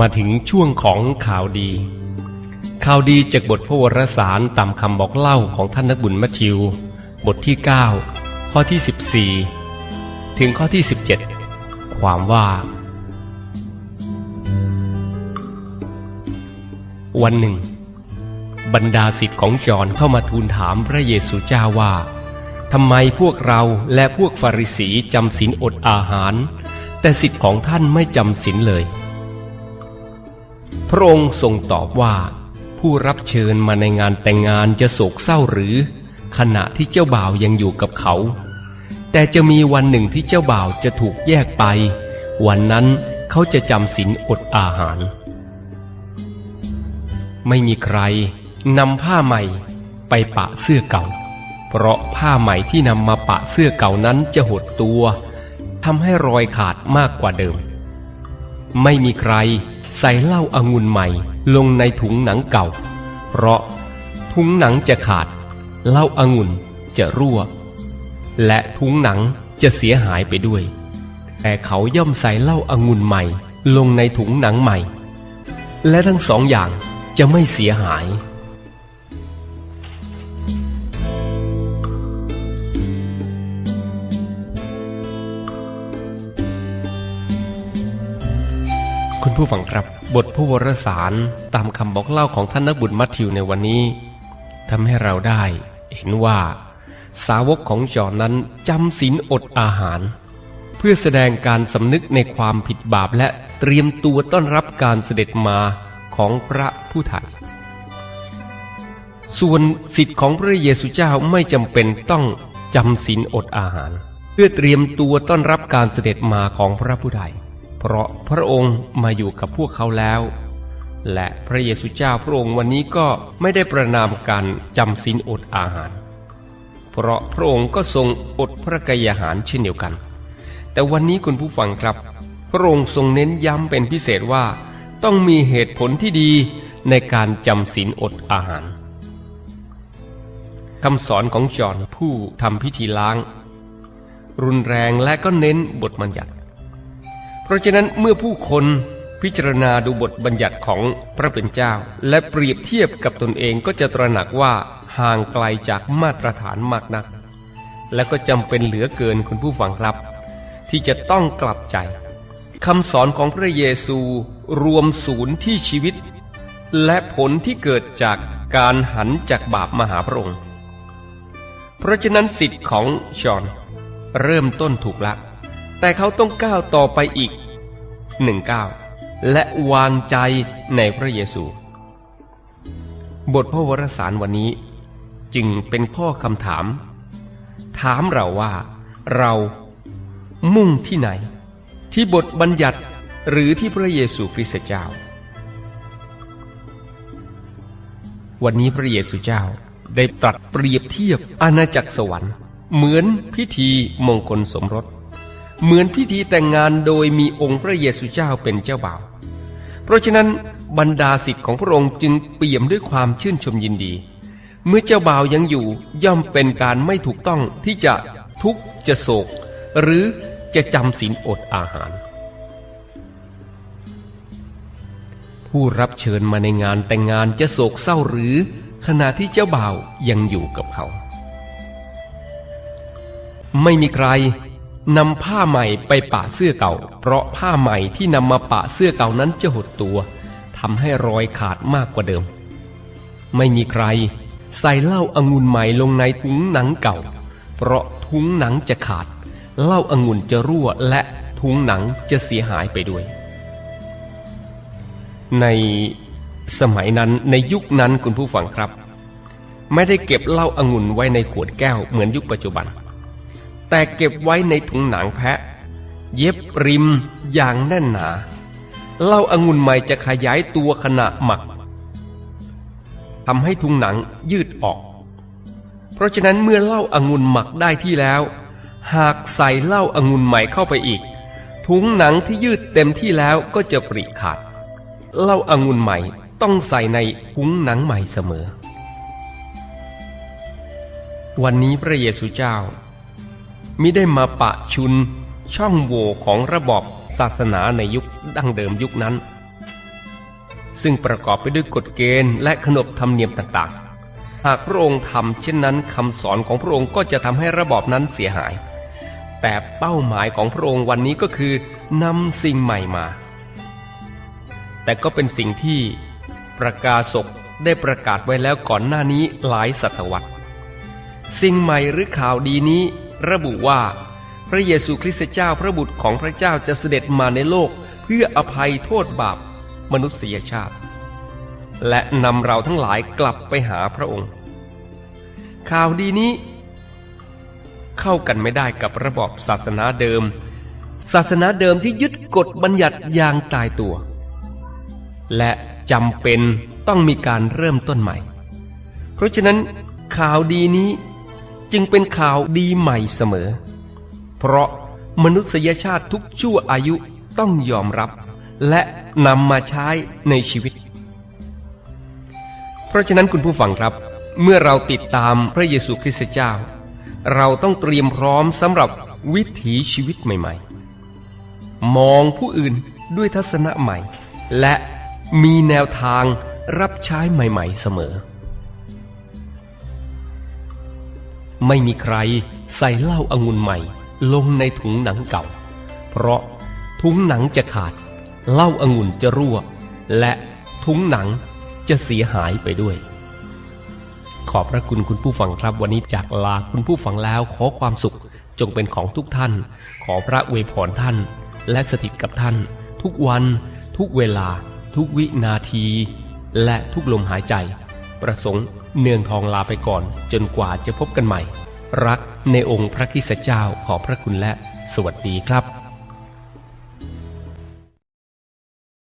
มาถึงช่วงของข่าวดี ข่าวดีจากบทพระวรสารตามคำบอกเล่าของท่านนักบุญมัทธิว บทที่ 9 ข้อที่ 14 ถึงข้อที่ 17 ความว่า วันหนึ่ง บรรดาสิทธิ์ของจอห์นเข้ามาทูลถามพระเยซูเจ้าว่าทำไมพวกเราและพวกฟาริสีจำศีลอดอาหาร แต่สิทธิ์ของท่านไม่จำศีลเลย พระองค์ทรงตอบว่า ผู้รับเชิญมาในงานแต่งงานจะโศกเศร้าหรือ ขณะที่เจ้าบ่าวยังอยู่กับเขา แต่จะมีวันหนึ่งที่เจ้าบ่าวจะถูกแยกไป วันนั้นเขาจะจำศีลอดอาหาร ไม่มีใครนำผ้าใหม่ไปปะเสื้อเก่า เพราะผ้าใหม่ที่นำมาปะเสื้อเก่านั้นจะหดตัวทำให้รอยขาดมากกว่าเดิม ไม่มีใคร ใส่เหล้าอางุ่นใหม่ลงในถุงหนังเก่า เพราะถุงหนังจะขาดเหล้าอางุ่นจะรั่ว และถุงหนังจะเสียหายไปด้วย แต่เขาย่อมใส่เหล้าอางุ่นใหม่ลงในถุงหนังใหม่ และทั้งสองอย่างจะไม่เสียหาย คุณผู้ฟังครับ บทพระวรสารตามคำบอกเล่าของท่านนักบุญมัทธิวในวันนี้ทำให้เราได้เห็นว่า สาวกของจอห์นนั้นจำศีลอดอาหาร เพื่อแสดงการสำนึกในความผิดบาปและเตรียมตัวต้อนรับการเสด็จมาของพระผู้ไถ่ส่วนสิทธิ์ของพระเยซูเจ้าไม่จำเป็นต้องจำศีลอดอาหาร เพื่อเตรียมตัวต้อนรับการเสด็จมาของพระผู้ไถ่ เพราะพระองค์มาอยู่กับพวกเขาแล้ว และพระเยซูเจ้าพระองค์วันนี้ก็ไม่ได้ประนามการจำศีลอดอาหาร เพราะพระองค์ก็ทรงอดพระกายอาหารเช่นเดียวกัน แต่วันนี้คุณผู้ฟังครับ พระองค์ทรงเน้นย้ำเป็นพิเศษว่า ต้องมีเหตุผลที่ดีในการจำศีลอดอาหารคำสอนของจอห์นผู้ทำพิธีล้าง รุนแรงและก็เน้นบทบัญญัติ ราะฉะนั้นเมื่อผู้คนพิจารณาดูบทบัญญัติของพระเป็นเจ้า และเปรียบเทียบกับตนเองก็จะตระหนักว่าห่างไกลจากมาตรฐานมากนัก และก็จำเป็นเหลือเกินคุณผู้ฟังครับ ที่จะต้องกลับใจคำสอนของพระเยซูรวมศูนย์ที่ชีวิต และผลที่เกิดจากการหันจากบาปมาหาพระองค์ เพราะฉะนั้นสิทธิ์ของชอนเริ่มต้นถูกละ แต่เขาต้องก้าวต่อไปอีกหนึ่งก้าวและวางใจในพระเยซู บทพระวรสารวันนี้จึงเป็นข้อคำถาม ถามเราว่าเรามุ่งที่ไหน ที่บทบัญญัติหรือที่พระเยซูคริสต์เจ้า วันนี้พระเยซูเจ้าได้ตรัสเปรียบเทียบอาณาจักรสวรรค์ เหมือนพิธีมงคลสมรส เหมือนพิธีแต่งงานโดยมีองค์พระเยซูเจ้าเป็นเจ้าบ่าว เพราะฉะนั้นบรรดาสิทธิ์ของพระองค์จึงเปี่ยมด้วยความชื่นชมยินดี เมื่อเจ้าบ่าวยังอยู่ย่อมเป็นการไม่ถูกต้องที่จะทุกข์จะโศก หรือจะจำศีลอดอาหาร ผู้รับเชิญมาในงานแต่งงานจะโศกเศร้าหรือขณะที่เจ้าบ่าวยังอยู่กับเขา ไม่มีใคร นำผ้าใหม่ไปปะเสื้อเก่า เพราะผ้าใหม่ที่นำมาปะเสื้อเก่านั้นจะหดตัวทำให้รอยขาดมากกว่าเดิม ไม่มีใคร ใส่เหล้าอางุ่นใหม่ลงในถุงหนังเก่า เพราะถุงหนังจะขาดเหล้าอางุ่นจะรั่วและถุงหนังจะเสียหายไปด้วย ในสมัยนั้นในยุคนั้นคุณผู้ฟังครับ ไม่ได้เก็บเหล้าอางุ่นไว้ในขวดแก้วเหมือนยุคปัจจุบัน แต่เก็บไว้ในถุงหนังแพะ เย็บริมอย่างแน่นหนาเหล้าอางุ่นใหม่จะขยายตัวขณะหมักทำให้ถุงหนังยืดออก เพราะฉะนั้นเมื่อเหล้าอางุ่นหมักได้ที่แล้ว หากใส่เหล้าอางุ่นใหม่เข้าไปอีก ถุงหนังที่ยืดเต็มที่แล้วก็จะปริขาดเหล้าอางุ่นใหม่ต้องใส่ในถุงหนังใหม่เสมอ วันนี้พระเยซูเจ้า มิได้มาปะชุน ช่องโหว่ของระบอบศาสนาในยุคดั้งเดิมยุคนั้น ซึ่งประกอบไปด้วยกฎเกณฑ์และขนบธรรมเนียมต่างๆ หากพระองค์ทำเช่นนั้นคำสอนของพระองค์ก็จะทำให้ระบอบนั้นเสียหาย แต่เป้าหมายของพระองค์วันนี้ก็คือนำสิ่งใหม่มา แต่ก็เป็นสิ่งที่ประกาศกได้ประกาศไว้แล้วก่อนหน้านี้หลายศตวรรษ สิ่งใหม่หรือข่าวดีนี้ ระบุว่า พระเยซูคริสต์เจ้าพระบุตรของพระเจ้าจะเสด็จมาในโลกเพื่ออภัยโทษบาปมนุษยชาติ และนำเราทั้งหลายกลับไปหาพระองค์ ข่าวดีนี้ เข้ากันไม่ได้กับระบอบศาสนาเดิม ศาสนาเดิมที่ยึดกฎบัญญัติอย่างตายตัว และจำเป็นต้องมีการเริ่มต้นใหม่ เพราะฉะนั้นข่าวดีนี้ จึงเป็นข่าวดีใหม่เสมอ เพราะมนุษยชาติทุกชั่วอายุต้องยอมรับ และนำมาใช้ในชีวิต เพราะฉะนั้นคุณผู้ฟังครับ เมื่อเราติดตามพระเยซูคริสต์เจ้า เราต้องเตรียมพร้อมสำหรับวิถีชีวิตใหม่ๆ มองผู้อื่นด้วยทัศนะใหม่ และมีแนวทางรับใช้ใหม่ๆเสมอ ไม่มีใครใส่เหล้าอางุ่นใหม่ ลงในถุงหนังเก่า เพราะถุงหนังจะขาดเหล้าอางุ่นจะรั่ว และถุงหนังจะเสียหายไปด้วย ขอบพระคุณคุณผู้ฟังครับวันนี้จากลาคุณผู้ฟังแล้วขอความสุขจงเป็นของทุกท่าน ขอพระอวยพรท่าน และสถิตกับท่าน ทุกวัน ทุกเวลา ทุกวินาที และทุกลมหายใจ ประสงค์เนืองทองลาไปก่อนจนกว่าจะพบกันใหม่ รักในองค์พระคิสเจ้าขอพระคุณและสวัสดีครับ